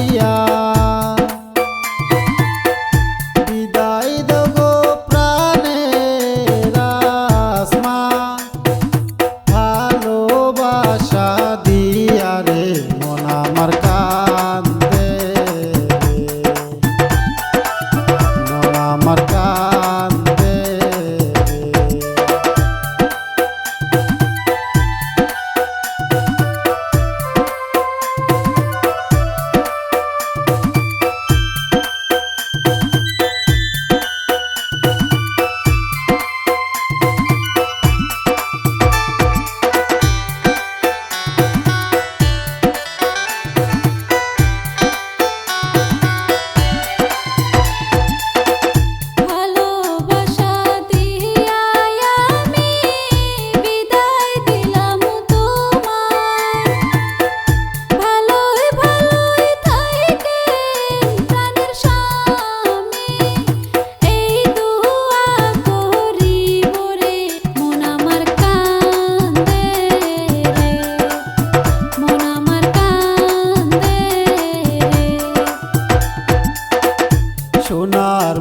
দিয়া। বিদায় দগো প্রাণে রাসমা ভালোবাসা দিয়া।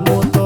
armonía.